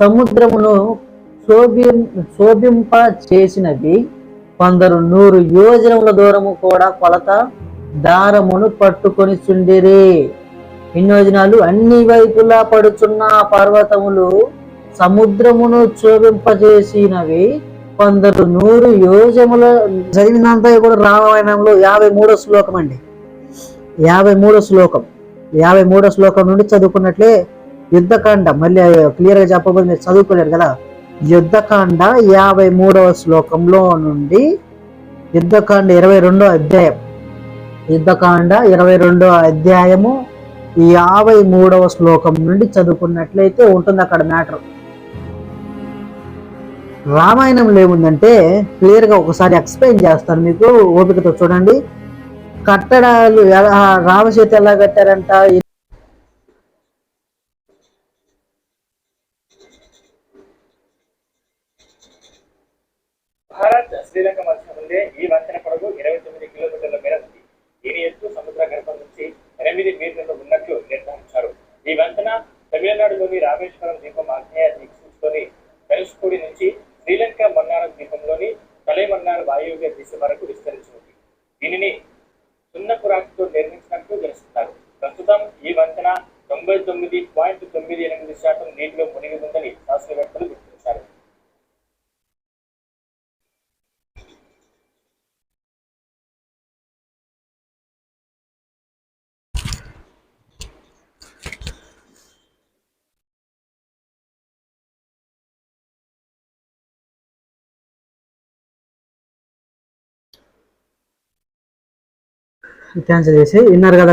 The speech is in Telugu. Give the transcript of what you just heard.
సముద్రమును శోభి శోభింప చేసినవి కొందరు నూరు యోజనముల దూరము కూడా కొలత దారమును పట్టుకొని చుండిరి. ఇన్నోజనాలు అన్ని వైపులా పడుచున్న పర్వతములు సముద్రమును శోభింపజేసినవి కొందరు నూరు యోజముల చదివినంతా కూడా రామాయణంలో యాభై మూడో శ్లోకం అండి. యాభై మూడో శ్లోకం. యాభై మూడో శ్లోకం నుండి చదువుకున్నట్లే యుద్ధకాండ. మళ్ళీ క్లియర్గా చెప్పబోదు మీరు చదువుకోలేరు కదా. యుద్ధకాండ యాభై మూడవ శ్లోకంలో నుండి యుద్ధకాండ ఇరవై రెండో అధ్యాయం. యుద్ధకాండ ఇరవై రెండో అధ్యాయము యాభై మూడవ శ్లోకం నుండి చదువుకున్నట్లయితే ఉంటుంది అక్కడ మ్యాటర్. రామాయణంలో ఏముందంటే క్లియర్గా ఒకసారి ఎక్స్ప్లెయిన్ చేస్తాను మీకు ఓపికతో చూడండి. కట్టడాలు ఎలా రామచేతి ఎలా కట్టారంట? భారత్ శ్రీలంక మధ్య ఉండే ఈ వంతెన పొడవు ఇరవై తొమ్మిది కిలోమీటర్ల మేర ఉంది దీని ఎత్తు సముద్ర గర్భం నుంచి ఎనిమిది మీటర్లు ఉన్నట్లు నిర్ధారించారు. ఈ వంతెన తమిళనాడులోని రామేశ్వరం ద్వీపం ఆగ్నేయ దీక్షించుకొని ధనుష్కోడి నుంచి శ్రీలంక మన్నారం ద్వీపంలోని తలైమన్నార వాయువ్య దిశ వరకు విస్తరించింది దీనిని సున్నపురాకితో నిర్మించినట్లు తెలుస్తున్నారు ప్రస్తుతం ఈ వంతెన తొంభై తొమ్మిది పాయింట్ తొమ్మిది ఎనిమిది శాతం నీటిలో క్యాన్సిల్ చేసి విన్నారు కదా